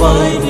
ঘরে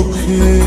okay.